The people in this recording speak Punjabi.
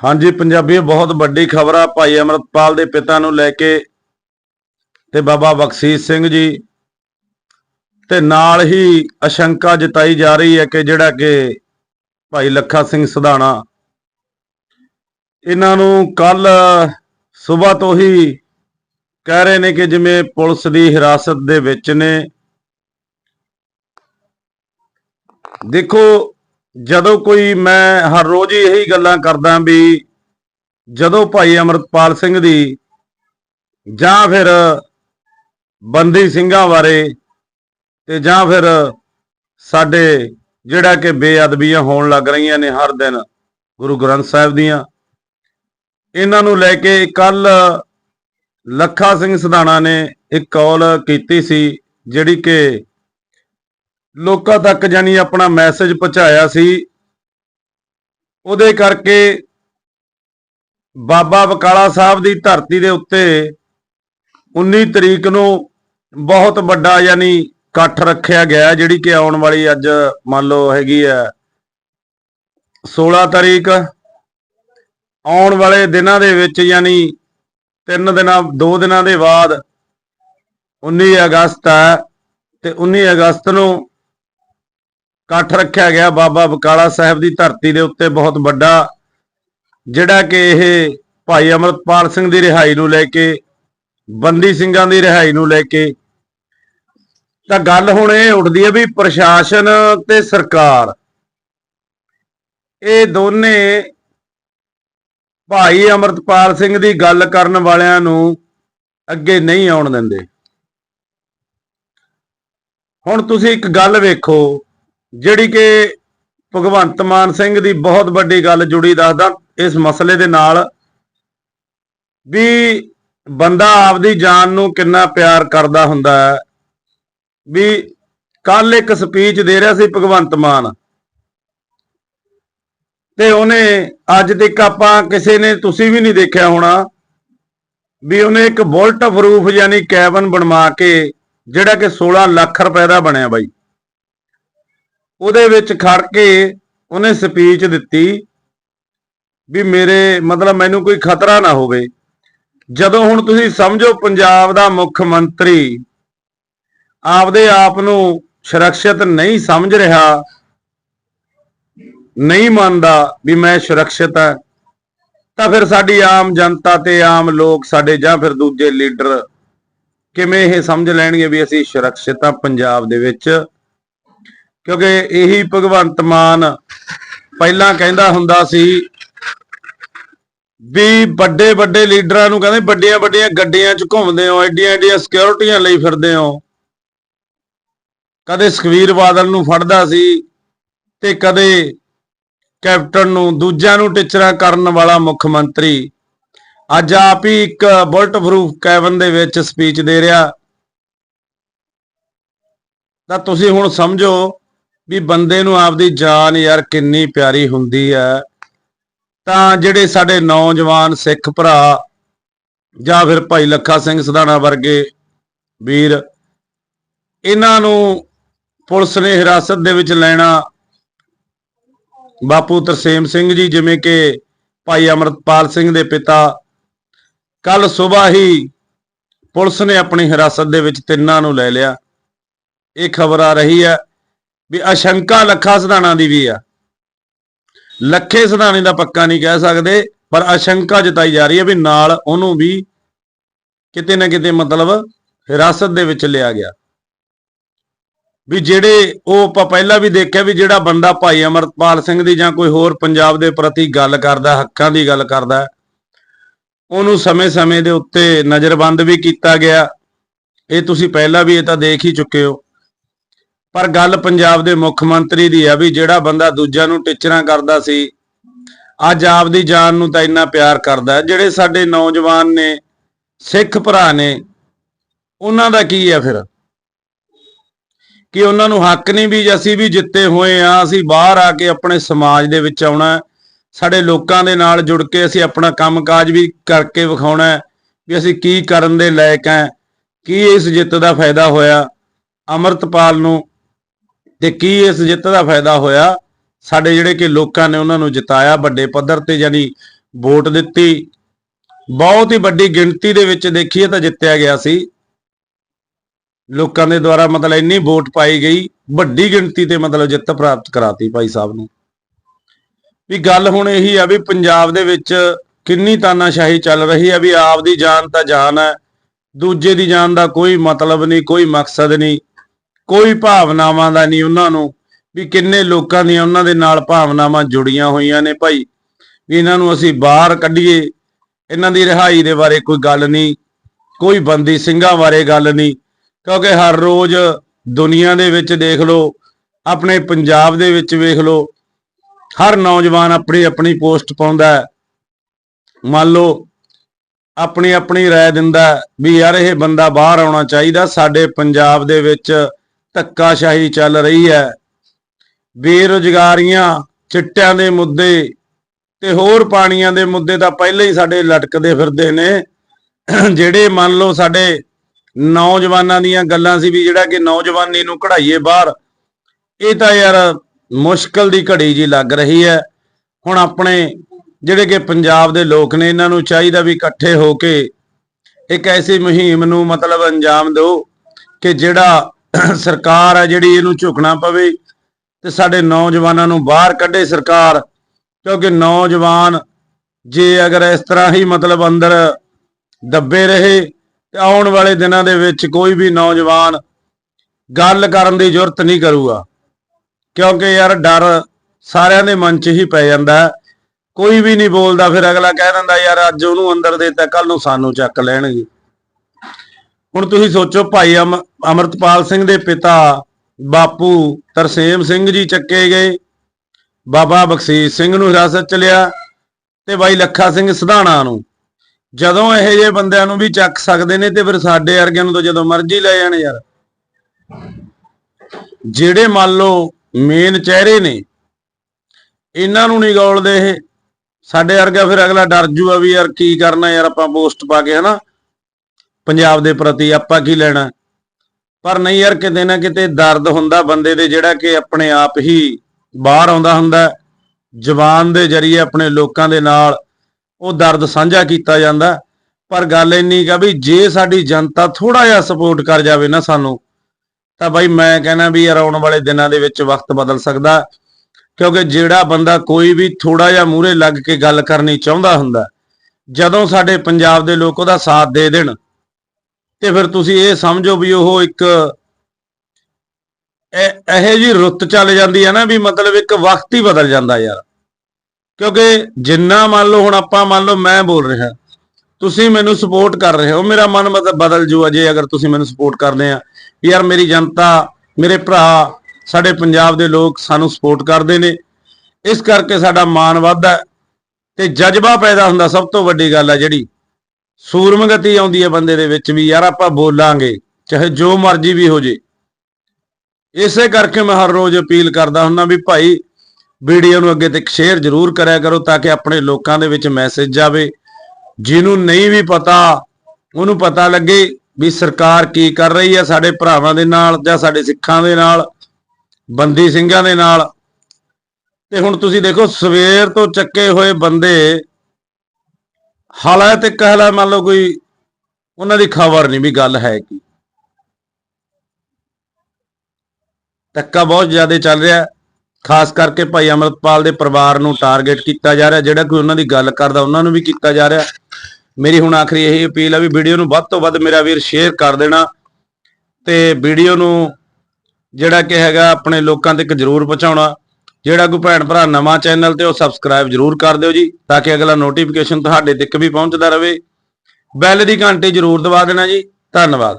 ਹਾਂਜੀ, ਪੰਜਾਬੀ ਬਹੁਤ ਵੱਡੀ ਖਬਰ ਆ। ਭਾਈ ਅਮਰਤਪਾਲ ਦੇ ਪਿਤਾ ਨੂੰ ਲੈ ਕੇ ਤੇ ਬਾਬਾ ਬਖਸ਼ੀਸ਼ ਸਿੰਘ ਜੀ ਤੇ ਨਾਲ ਹੀ ਅਸ਼ੰਕਾ ਜਤਾਈ ਜਾ ਰਹੀ ਹੈ ਕਿ ਜਿਹੜਾ ਕਿ ਭਾਈ ਲੱਖਾ ਸਿੰਘ ਸਧਾਣਾ, ਇਹਨਾਂ ਨੂੰ ਕੱਲ ਸਵੇਰ ਤੋਂ ਹੀ ਕਹਿ ਰਹੇ ਨੇ ਕਿ ਜਿਵੇਂ ਪੁਲਿਸ ਦੀ ਹਿਰਾਸਤ ਦੇ ਵਿੱਚ ਨੇ। ਦੇਖੋ ਜਦੋਂ ਕੋਈ ਮੈਂ ਹਰ ਰੋਜ਼ ਇਹੀ ਗੱਲਾਂ ਕਰਦਾ ਵੀ ਜਦੋਂ ਭਾਈ ਅਮਰਤਪਾਲ ਸਿੰਘ ਦੀ ਜਾਂ ਫਿਰ ਬੰਦੀ ਸਿੰਘਾਂ ਬਾਰੇ ਤੇ ਜਾਂ ਫਿਰ ਸਾਡੇ ਜਿਹੜਾ ਕਿ ਬੇਅਦਬੀਆਂ ਹੋਣ ਲੱਗ ਰਹੀਆਂ ਨੇ ਹਰ ਦਿਨ ਗੁਰੂ ਗ੍ਰੰਥ ਸਾਹਿਬ ਦੀਆਂ, ਇਹਨਾਂ ਨੂੰ ਲੈ ਕੇ ਕੱਲ ਲੱਖਾ ਸਿੰਘ ਸਦਾਣਾ ਨੇ ਇੱਕ ਕਾਲ ਕੀਤੀ ਸੀ ਜਿਹੜੀ ਕਿ ਲੋਕਾਂ ਤੱਕ ਜਾਨੀ ਆਪਣਾ ਮੈਸੇਜ ਪਹੁੰਚਾਇਆ ਸੀ। ਉਹਦੇ ਕਰਕੇ ਬਾਬਾ ਬਕਾਲਾ ਸਾਹਿਬ ਦੀ ਧਰਤੀ ਦੇ ਉੱਤੇ 19 ਤਰੀਕ ਨੂੰ ਬਹੁਤ ਵੱਡਾ ਯਾਨੀ ਇਕੱਠ ਰੱਖਿਆ ਗਿਆ, ਜਿਹੜੀ ਕਿ ਆਉਣ ਵਾਲੀ ਅੱਜ ਮੰਨ ਲਓ ਹੈਗੀ ਹੈ 16 ਤਾਰੀਖ ਆਉਣ ਵਾਲੇ ਦਿਨਾਂ ਦੇ ਵਿੱਚ ਯਾਨੀ ਤਿੰਨ ਦਿਨਾਂ, ਦੋ ਦਿਨਾਂ ਦੇ ਬਾਅਦ 19 ਅਗਸਤ ਹੈ ਤੇ 19 ਅਗਸਤ ਨੂੰ ਇਕੱਠ ਰੱਖਿਆ ਗਿਆ ਬਾਬਾ ਬਕਾਲਾ ਸਾਹਿਬ ਦੀ ਧਰਤੀ ਦੇ ਉੱਤੇ ਬਹੁਤ ਵੱਡਾ, ਜਿਹੜਾ ਕਿ ਇਹ ਭਾਈ ਅਮਰਤਪਾਲ ਸਿੰਘ ਦੀ ਰਿਹਾਈ ਨੂੰ ਲੈ ਕੇ, ਬੰਦੀ ਸਿੰਘਾਂ ਦੀ ਰਿਹਾਈ ਨੂੰ ਲੈ ਕੇ। ਤਾਂ ਗੱਲ ਹੁਣ ਇਹ ਉੱਠਦੀ ਹੈ ਵੀ ਪ੍ਰਸ਼ਾਸਨ ਤੇ ਸਰਕਾਰ, ਇਹ ਦੋਨੇ ਭਾਈ ਅਮਰਤਪਾਲ ਸਿੰਘ ਦੀ ਗੱਲ ਕਰਨ ਵਾਲਿਆਂ ਨੂੰ ਅੱਗੇ ਨਹੀਂ ਆਉਣ ਦਿੰਦੇ। ਹੁਣ ਤੁਸੀਂ ਇੱਕ ਗੱਲ ਵੇਖੋ ਜਿਹੜੀ ਕਿ ਭਗਵੰਤ ਮਾਨ ਸਿੰਘ ਦੀ ਬਹੁਤ ਵੱਡੀ ਗੱਲ ਜੁੜੀ ਦੱਸਦਾ ਇਸ ਮਸਲੇ ਦੇ ਨਾਲ ਵੀ ਬੰਦਾ ਆਪਦੀ ਜਾਨ ਨੂੰ ਕਿੰਨਾ ਪਿਆਰ ਕਰਦਾ ਹੁੰਦਾ ਹੈ। ਵੀ ਕੱਲ ਇੱਕ ਸਪੀਚ ਦੇ ਰਿਹਾ ਸੀ ਭਗਵੰਤ ਮਾਨ। ਤੇ ਉਹਨੇ ਅੱਜ ਤੱਕ ਆਪਾਂ ਕਿਸੇ ਨੇ ਤੁਸੀਂ ਵੀ ਨਹੀਂ ਦੇਖਿਆ ਹੋਣਾ ਵੀ ਉਹਨੇ ਇੱਕ ਬੁਲਟ ਪ੍ਰੂਫ ਯਾਨੀ ਕੈਬਨ ਬਣਵਾ ਕੇ ਜਿਹੜਾ ਕਿ 16 ਲੱਖ ਰੁਪਏ ਦਾ ਬਣਿਆ ਬਾਈ। ਉਹਦੇ ਵਿੱਚ ਖੜ ਕੇ ਉਹਨੇ ਸਪੀਚ ਦਿੱਤੀ ਵੀ ਮੇਰੇ, ਮਤਲਬ ਮੈਨੂੰ ਕੋਈ ਖਤਰਾ ਨਾ ਹੋਵੇ। ਜਦੋਂ ਹੁਣ ਤੁਸੀਂ ਸਮਝੋ ਪੰਜਾਬ ਦਾ ਮੁੱਖ ਮੰਤਰੀ ਆਪਦੇ ਆਪ ਨੂੰ ਸੁਰੱਖਿਅਤ ਨਹੀਂ ਸਮਝ ਰਿਹਾ, ਨਹੀਂ ਮੰਨਦਾ ਵੀ ਮੈਂ ਸੁਰੱਖਿਅਤ ਹਾਂ, ਤਾਂ ਫਿਰ ਸਾਡੀ ਆਮ ਜਨਤਾ ਤੇ ਆਮ ਲੋਕ ਸਾਡੇ ਜਾਂ ਫਿਰ ਦੂਜੇ ਲੀਡਰ ਕਿਵੇਂ ਇਹ ਸਮਝ ਲੈਣਗੇ ਵੀ ਅਸੀਂ ਸੁਰੱਖਿਅਤ ਹਾਂ ਪੰਜਾਬ ਦੇ ਵਿੱਚ? ਕਿਉਂਕਿ ਇਹੀ ਭਗਵੰਤ ਮਾਨ ਪਹਿਲਾਂ ਕਹਿੰਦਾ ਹੁੰਦਾ ਸੀ ਵੀ ਵੱਡੇ ਵੱਡੇ ਲੀਡਰਾਂ ਨੂੰ ਕਹਿੰਦੇ ਵੱਡੀਆਂ ਵੱਡੀਆਂ ਗੱਡੀਆਂ 'ਚ ਘੁੰਮਦੇ ਹੋ, ਐਡੀਆਂ ਐਡੀਆਂ ਸਿਕਿਉਰਿਟੀਆਂ ਲਈ ਫਿਰਦੇ ਹੋ। ਕਦੇ ਸੁਖਵੀਰ ਬਾਦਲ ਨੂੰ ਫੜਦਾ ਸੀ ਤੇ ਕਦੇ ਕੈਪਟਨ ਨੂੰ, ਦੂਜਿਆਂ ਨੂੰ ਟਿਚਰਾ ਕਰਨ ਵਾਲਾ ਮੁੱਖ ਮੰਤਰੀ। ਅੱਜ ਆਪ ਹੀ ਇੱਕ ਬੁਲਟ ਪ੍ਰੂਫ ਕੈਬਨ ਦੇ ਵਿੱਚ ਸਪੀਚ ਦੇ ਰਿਹਾ। ਤਾਂ ਤੁਸੀਂ ਹੁਣ ਸਮਝੋ ਵੀ ਬੰਦੇ ਨੂੰ ਆਪਦੀ ਜਾਨ ਯਾਰ ਕਿੰਨੀ ਪਿਆਰੀ ਹੁੰਦੀ ਹੈ। ਤਾਂ ਜਿਹੜੇ ਸਾਡੇ ਨੌਜਵਾਨ ਸਿੱਖ ਭਰਾ ਜਾਂ ਫਿਰ ਭਾਈ ਲੱਖਾ ਸਿੰਘ ਸਧਾਣਾ ਵਰਗੇ ਵੀਰ, ਇਹਨਾਂ ਨੂੰ ਪੁਲਿਸ ਨੇ ਹਿਰਾਸਤ ਦੇ ਵਿੱਚ ਲੈਣਾ ਬਾਪੂ ਤਰਸੇਮ ਸਿੰਘ ਜੀ, ਜਿਵੇਂ ਕਿ ਭਾਈ ਅਮਰਤਪਾਲ ਸਿੰਘ ਦੇ ਪਿਤਾ। ਕੱਲ ਸਵੇਰ ਹੀ ਪੁਲਿਸ ਨੇ ਆਪਣੀ ਹਿਰਾਸਤ ਦੇ ਵਿੱਚ ਤਿੰਨਾਂ ਨੂੰ ਲੈ ਲਿਆ। ਇਹ ਖਬਰ ਆ ਰਹੀ ਹੈ ਵੀ ਅਸ਼ੰਕਾ ਲੱਖਾ ਸਧਾਣਾ ਦੀ ਵੀ ਆ। ਲੱਖੇ ਸਧਾਣੇ ਦਾ ਪੱਕਾ ਨਹੀਂ ਕਹਿ ਸਕਦੇ, ਪਰ ਅਸ਼ੰਕਾ ਜਤਾਈ ਜਾ ਰਹੀ ਹੈ ਵੀ ਨਾਲ ਉਹਨੂੰ ਵੀ ਕਿਤੇ ਨਾ ਕਿਤੇ ਮਤਲਬ ਹਿਰਾਸਤ ਦੇ ਵਿੱਚ ਲਿਆ ਗਿਆ। ਵੀ ਜਿਹੜੇ ਉਹ ਆਪਾਂ ਪਹਿਲਾਂ ਵੀ ਦੇਖਿਆ ਵੀ ਜਿਹੜਾ ਬੰਦਾ ਭਾਈ ਅਮਰਪਾਲ ਸਿੰਘ ਦੀ ਜਾਂ ਕੋਈ ਹੋਰ ਪੰਜਾਬ ਦੇ ਪ੍ਰਤੀ ਗੱਲ ਕਰਦਾ, ਹੱਕਾਂ ਦੀ ਗੱਲ ਕਰਦਾ, ਉਹਨੂੰ ਸਮੇਂ-ਸਮੇਂ ਦੇ ਉੱਤੇ ਨਜ਼ਰਬੰਦ ਵੀ ਕੀਤਾ ਗਿਆ। ਇਹ ਤੁਸੀਂ ਪਹਿਲਾਂ ਵੀ ਇਹ ਤਾਂ ਦੇਖ ਹੀ ਚੁੱਕੇ ਹੋ। ਪਰ ਗੱਲ ਪੰਜਾਬ ਦੇ ਮੁੱਖ ਮੰਤਰੀ ਦੀ ਆ ਵੀ ਜਿਹੜਾ ਬੰਦਾ ਦੂਜਿਆਂ ਨੂੰ ਟਿਚਰਾਂ ਕਰਦਾ ਸੀ, ਅੱਜ ਆਪਦੀ ਜਾਨ ਨੂੰ ਤਾਂ ਇੰਨਾ ਪਿਆਰ ਕਰਦਾ। ਜਿਹੜੇ ਸਾਡੇ ਨੌਜਵਾਨ ਨੇ, ਸਿੱਖ ਭਰਾ ਨੇ, ਉਹਨਾਂ ਦਾ ਕੀ ਹੈ ਫਿਰ? ਕਿ ਉਹਨਾਂ ਨੂੰ ਹੱਕ ਨਹੀਂ ਵੀ ਅਸੀਂ ਵੀ ਜਿੱਤੇ ਹੋਏ ਆ, ਅਸੀਂ ਬਾਹਰ ਆ ਕੇ ਆਪਣੇ ਸਮਾਜ ਦੇ ਵਿੱਚ ਆਉਣਾ ਸਾਡੇ ਲੋਕਾਂ ਦੇ ਨਾਲ ਜੁੜ ਕੇ ਅਸੀਂ ਆਪਣਾ ਕੰਮਕਾਜ ਵੀ ਕਰਕੇ ਵਿਖਾਉਣਾ ਵੀ ਅਸੀਂ ਕੀ ਕਰਨ ਦੇ ਲਾਇਕ ਹੈ, ਕੀ ਇਸ ਜਿੱਤ ਦਾ ਫਾਇਦਾ ਹੋਇਆ। ਅਮਰਤਪਾਲ ਨੂੰ ਤੇ ਕੀ ਇਸ ਜਿੱਤ ਦਾ ਫਾਇਦਾ ਹੋਇਆ? ਸਾਡੇ ਜਿਹੜੇ ਕਿ ਲੋਕਾਂ ਨੇ ਉਹਨਾਂ ਨੂੰ ਜਿਤਾਇਆ, ਵੱਡੇ ਪੱਧਰ ਤੇ ਯਾਨੀ ਵੋਟ ਦਿੱਤੀ। ਬਹੁਤ ਹੀ ਵੱਡੀ ਗਿਣਤੀ ਦੇ ਵਿੱਚ ਦੇਖੀਏ ਤਾਂ ਜਿੱਤਿਆ ਗਿਆ ਸੀ। ਲੋਕਾਂ ਦੇ ਦੁਆਰਾ ਮਤਲਬ ਇੰਨੀ ਵੋਟ ਪਾਈ ਗਈ, ਵੱਡੀ ਗਿਣਤੀ ਤੇ ਮਤਲਬ ਜਿੱਤ ਪ੍ਰਾਪਤ ਕਰਾਤੀ ਭਾਈ ਸਾਹਿਬ ਨੂੰ। ਵੀ ਗੱਲ ਹੁਣ ਇਹੀ ਆ ਵੀ ਪੰਜਾਬ ਦੇ ਵਿੱਚ ਕਿੰਨੀ ਤਾਨਾਸ਼ਾਹੀ ਚੱਲ ਰਹੀ ਹੈ ਵੀ ਆਪ ਦੀ ਜਾਨ ਤਾਂ ਜਾਨ ਹੈ ਦੂਜੇ ਦੀ ਜਾਨ ਦਾ ਕੋਈ ਮਤਲਬ ਨਹੀਂ, ਕੋਈ ਮਕਸਦ ਨਹੀਂ। ਕੋਈ ਭਾਵਨਾਵਾਂ ਦਾ ਨਹੀਂ ਉਹਨਾਂ ਨੂੰ ਵੀ ਕਿੰਨੇ ਲੋਕਾਂ ਦੀਆਂ ਉਹਨਾਂ ਦੇ ਨਾਲ ਭਾਵਨਾਵਾਂ ਜੁੜੀਆਂ ਹੋਈਆਂ ਨੇ ਭਾਈ ਵੀ ਇਹਨਾਂ ਨੂੰ ਅਸੀਂ ਬਾਹਰ ਕੱਢੀਏ ਇਹਨਾਂ ਦੀ ਰਿਹਾਈ ਦੇ ਬਾਰੇ ਕੋਈ ਗੱਲ ਨਹੀਂ ਕੋਈ ਬੰਦੀ ਸਿੰਘਾਂ ਬਾਰੇ ਗੱਲ ਨਹੀਂ ਕਿਉਂਕਿ ਹਰ ਰੋਜ਼ ਦੁਨੀਆ ਦੇ ਵਿੱਚ ਦੇਖ ਲਓ ਆਪਣੇ ਪੰਜਾਬ ਦੇ ਵਿੱਚ ਵੇਖ ਲਓ ਹਰ ਨੌਜਵਾਨ ਆਪਣੀ ਆਪਣੀ ਪੋਸਟ ਪਾਉਂਦਾ ਹੈ ਮੰਨ ਲਓ ਆਪਣੀ ਆਪਣੀ رائے ਦਿੰਦਾ ਹੈ ਵੀ ਯਾਰ ਇਹ ਬੰਦਾ ਬਾਹਰ ਆਉਣਾ ਚਾਹੀਦਾ ਸਾਡੇ ਪੰਜਾਬ ਦੇ ਵਿੱਚ ਧੱਕਾਸ਼ਾਹੀ ਚੱਲ ਰਹੀ ਹੈ। ਬੇਰੁਜ਼ਗਾਰੀਆਂ, ਚਿੱਟਿਆਂ ਦੇ ਮੁੱਦੇ ਤੇ ਹੋਰ ਪਾਣੀਆਂ ਦੇ ਮੁੱਦੇ ਤਾਂ ਪਹਿਲਾਂ ਹੀ ਸਾਡੇ ਲਟਕਦੇ ਫਿਰਦੇ ਨੇ। ਜਿਹੜੇ ਮੰਨ ਲਓ ਸਾਡੇ ਨੌਜਵਾਨਾਂ ਦੀਆਂ ਗੱਲਾਂ ਸੀ ਵੀ ਜਿਹੜਾ ਕਿ ਨੌਜਵਾਨੀ ਨੂੰ ਕਢਾਈਏ ਬਾਹਰ, ਇਹ ਤਾਂ ਯਾਰ ਮੁਸ਼ਕਲ ਦੀ ਘੜੀ ਜੀ ਲੱਗ ਰਹੀ ਹੈ। ਹੁਣ ਆਪਣੇ ਜਿਹੜੇ ਕਿ ਪੰਜਾਬ ਦੇ ਲੋਕ ਨੇ, ਇਹਨਾਂ ਨੂੰ ਚਾਹੀਦਾ ਵੀ ਇਕੱਠੇ ਹੋ ਕੇ ਇੱਕ ਐਸੀ ਮੁਹਿੰਮ ਨੂੰ ਮਤਲਬ ਅੰਜਾਮ ਦਿਓ ਕਿ ਜਿਹੜਾ ਸਰਕਾਰ ਹੈ ਜਿਹੜੀ ਇਹਨੂੰ ਝੁਕਣਾ ਪਵੇ ਤੇ ਸਾਡੇ ਨੌਜਵਾਨਾਂ ਨੂੰ ਬਾਹਰ ਕੱਢੇ ਸਰਕਾਰ, ਕਿਉਂਕਿ ਨੌਜਵਾਨ ਜੇ ਅਗਰ ਇਸ ਤਰ੍ਹਾਂ ਹੀ ਮਤਲਬ ਅੰਦਰ ਦੱਬੇ ਰਹੇ ਤੇ ਆਉਣ ਵਾਲੇ ਦਿਨਾਂ ਦੇ ਵਿੱਚ ਕੋਈ ਵੀ ਨੌਜਵਾਨ ਗੱਲ ਕਰਨ ਦੀ ਜ਼ਰੂਰਤ ਨਹੀਂ ਕਰੂਗਾ ਕਿਉਂਕਿ ਯਾਰ ਡਰ ਸਾਰਿਆਂ ਦੇ ਮਨ 'ਚ ਹੀ ਪੈ ਜਾਂਦਾ ਹੈ। ਕੋਈ ਵੀ ਨਹੀਂ ਬੋਲਦਾ, ਫਿਰ ਅਗਲਾ ਕਹਿ ਦਿੰਦਾ, ਯਾਰ ਅੱਜ ਉਹਨੂੰ ਅੰਦਰ ਦੇਤਾ ਕੱਲ ਨੂੰ ਸਾਨੂੰ ਚੱਕ ਲੈਣਗੇ ਹੁਣ ਤੁਸੀਂ ਸੋਚੋ ਭਾਈ ਅਮ- ਅਮਰਤਪਾਲ ਸਿੰਘ ਦੇ ਪਿਤਾ ਬਾਪੂ ਤਰਸੇਮ ਸਿੰਘ ਜੀ ਚੱਕੇ ਗਏ। ਬਾਬਾ ਬਖਸ਼ੀਸ਼ ਸਿੰਘ ਨੂੰ ਹਿਰਾਸਤ ਚ ਲਿਆ ਤੇ ਬਾਈ ਲੱਖਾ ਸਿੰਘ ਸਧਾਣਾ ਨੂੰ। ਜਦੋਂ ਇਹੋ ਜਿਹੇ ਬੰਦਿਆਂ ਨੂੰ ਵੀ ਚੱਕ ਸਕਦੇ ਨੇ ਤੇ ਫਿਰ ਸਾਡੇ ਵਰਗਿਆਂ ਨੂੰ ਤਾਂ ਜਦੋਂ ਮਰਜ਼ੀ ਲੈ ਜਾਣ ਯਾਰ। ਜਿਹੜੇ ਮੰਨ ਲਓ ਮੇਨ ਚਿਹਰੇ ਨੇ, ਇਹਨਾਂ ਨੂੰ ਨਹੀਂ ਗੋਲਦੇ ਇਹ। ਸਾਡੇ ਵਰਗਾ ਫਿਰ ਅਗਲਾ ਡਰ ਜੂਆ ਵੀ ਯਾਰ ਕੀ ਕਰਨਾ ਯਾਰ ਆਪਾਂ ਪੋਸਟ ਪਾ ਕੇ, ਹਨਾ? ਪੰਜਾਬ ਦੇ ਪ੍ਰਤੀ ਆਪਾਂ ਕੀ ਲੈਣਾ? ਪਰ ਨਹੀਂ ਯਾਰ, ਕਿਤੇ ਨਾ ਕਿਤੇ ਦਰਦ ਹੁੰਦਾ ਬੰਦੇ ਦੇ, ਜਿਹੜਾ ਕਿ ਆਪਣੇ ਆਪ ਹੀ ਬਾਹਰ ਆਉਂਦਾ ਹੁੰਦਾ ਹੈ। ਦੇ ਜ਼ਰੀਏ ਆਪਣੇ ਲੋਕਾਂ ਦੇ ਨਾਲ ਉਹ ਦਰਦ ਸਾਂਝਾ ਕੀਤਾ ਜਾਂਦਾ। ਪਰ ਗੱਲ ਇੰਨੀ ਕਾ ਵੀ ਜੇ ਸਾਡੀ ਜਨਤਾ ਥੋੜਾ ਜਿਹਾ ਸਪੋਰਟ ਕਰ ਜਾਵੇ ਨਾ ਸਾਨੂੰ, ਤਾਂ ਬਾਈ ਮੈਂ ਕਹਿੰਦਾ ਵੀ ਯਾਰ ਆਉਣ ਵਾਲੇ ਦਿਨਾਂ ਦੇ ਵਿੱਚ ਵਕਤ ਬਦਲ ਸਕਦਾ। ਕਿਉਂਕਿ ਜਿਹੜਾ ਬੰਦਾ ਕੋਈ ਵੀ ਥੋੜਾ ਜਿਹਾ ਮੂਹਰੇ ਲੱਗ ਕੇ ਗੱਲ ਕਰਨੀ ਚਾਹੁੰਦਾ ਹੁੰਦਾ, ਜਦੋਂ ਸਾਡੇ ਪੰਜਾਬ ਦੇ ਲੋਕ ਉਹਦਾ ਸਾਥ ਦੇ ਦੇਣ ਤੇ ਫਿਰ ਤੁਸੀਂ ਇਹ ਸਮਝੋ ਵੀ ਉਹ ਇੱਕ ਇਹ ਇਹੋ ਜੀ ਰੁੱਤ ਚੱਲ ਜਾਂਦੀ ਹੈ ਨਾ ਵੀ ਮਤਲਬ ਇੱਕ ਵਕਤ ਹੀ ਬਦਲ ਜਾਂਦਾ ਯਾਰ। ਕਿਉਂਕਿ ਜਿੰਨਾ ਮੰਨ ਲਓ ਹੁਣ ਆਪਾਂ ਮੰਨ ਲਓ ਮੈਂ ਬੋਲ ਰਿਹਾ, ਤੁਸੀਂ ਮੈਨੂੰ ਸਪੋਰਟ ਕਰ ਰਹੇ ਹੋ, ਮੇਰਾ ਮਨ ਮਤਲਬ ਬਦਲ ਜੂ ਅਜੇ ਅਗਰ ਤੁਸੀਂ ਮੈਨੂੰ ਸਪੋਰਟ ਕਰਦੇ ਆ ਯਾਰ ਮੇਰੀ ਜਨਤਾ, ਮੇਰੇ ਭਰਾ, ਸਾਡੇ ਪੰਜਾਬ ਦੇ ਲੋਕ ਸਾਨੂੰ ਸਪੋਰਟ ਕਰਦੇ ਨੇ। ਇਸ ਕਰਕੇ ਸਾਡਾ ਮਾਣ ਵੱਧਦਾ ਹੈ ਤੇ ਜਜ਼ਬਾ ਪੈਦਾ ਹੁੰਦਾ ਸਭ ਤੋਂ ਵੱਡੀ ਗੱਲ ਹੈ ਜਿਹੜੀ ਸੂਰਮਗਤੀ ਆਉਂਦੀ ਹੈ ਬੰਦੇ ਦੇ ਵਿੱਚ ਵੀ, ਯਾਰ ਆਪਾਂ ਬੋਲਾਂਗੇ, ਚਾਹੇ ਜੋ ਮਰਜ਼ੀ ਵੀ ਹੋ ਜੇ। ਇਸੇ ਕਰਕੇ ਮੈਂ ਹਰ ਰੋਜ਼ ਅਪੀਲ ਕਰਦਾ ਹੁੰਦਾ ਵੀ ਭਾਈ, ਵੀਡੀਓ ਨੂੰ ਅੱਗੇ ਤੱਕ ਸ਼ੇਅਰ ਜ਼ਰੂਰ ਕਰਿਆ ਕਰੋ ਤਾਂ ਕਿ ਆਪਣੇ ਲੋਕਾਂ ਦੇ ਵਿੱਚ ਮੈਸੇਜ ਜਾਵੇ। ਜਿਹਨੂੰ ਨਹੀਂ ਵੀ ਪਤਾ, ਉਹਨੂੰ ਪਤਾ ਲੱਗੇ ਵੀ ਸਰਕਾਰ ਕੀ ਕਰ ਰਹੀ ਹੈ ਸਾਡੇ ਭਰਾਵਾਂ ਦੇ ਨਾਲ ਜਾਂ ਸਾਡੇ ਸਿੱਖਾਂ ਦੇ ਨਾਲ, ਬੰਦੀ ਸਿੰਘਾਂ ਦੇ ਨਾਲ। ਤੇ ਹੁਣ ਤੁਸੀਂ ਦੇਖੋ, ਸਵੇਰ ਤੋਂ ਚੱਕੇ ਹੋਏ ਬੰਦੇ ਹਾਲਾਤ ਕਹਿ ਲੈ ਮੰਨ ਲਓ ਕੋਈ ਉਹਨਾਂ ਦੀ ਖਬਰ ਨਹੀਂ ਵੀ ਗੱਲ ਹੈ ਕੀ। ਧੱਕਾ ਬਹੁਤ ਜ਼ਿਆਦਾ ਚੱਲ ਰਿਹਾ, ਖਾਸ ਕਰਕੇ ਭਾਈ ਅਮਰਤਪਾਲ ਦੇ ਪਰਿਵਾਰ ਨੂੰ ਟਾਰਗੇਟ ਕੀਤਾ ਜਾ ਰਿਹਾ, ਜਿਹੜਾ ਕੋਈ ਉਹਨਾਂ ਦੀ ਗੱਲ ਕਰਦਾ ਉਹਨਾਂ ਨੂੰ ਵੀ ਕੀਤਾ ਜਾ ਰਿਹਾ। ਮੇਰੀ ਹੁਣ ਆਖਰੀ ਇਹ ਅਪੀਲ ਹੈ ਵੀ ਵੀਡੀਓ ਨੂੰ ਵੱਧ ਤੋਂ ਵੱਧ ਮੇਰਾ ਵੀਰ ਸ਼ੇਅਰ ਕਰ ਦੇਣਾ ਤੇ ਵੀਡੀਓ ਨੂੰ ਜਿਹੜਾ ਕਿ ਹੈਗਾ ਆਪਣੇ ਲੋਕਾਂ ਤੱਕ ਜ਼ਰੂਰ ਪਹੁੰਚਾਉਣਾ। ਜਿਹੜਾ ਕੋਈ ਭੈਣ ਭਰਾ ਨਵਾਂ ਚੈਨਲ ਤੇ ਉਹ ਸਬਸਕ੍ਰਾਈਬ ਜ਼ਰੂਰ ਕਰ ਦਿਓ ਜੀ, ਤਾਂ ਕਿ ਅਗਲਾ ਨੋਟੀਫਿਕੇਸ਼ਨ ਤੁਹਾਡੇ ਤੱਕ ਵੀ ਪਹੁੰਚਦਾ ਰਹੇ। ਬੈਲ ਦੀ ਘੰਟੀ ਜ਼ਰੂਰ ਦਬਾ ਦੇਣਾ ਜੀ। ਧੰਨਵਾਦ।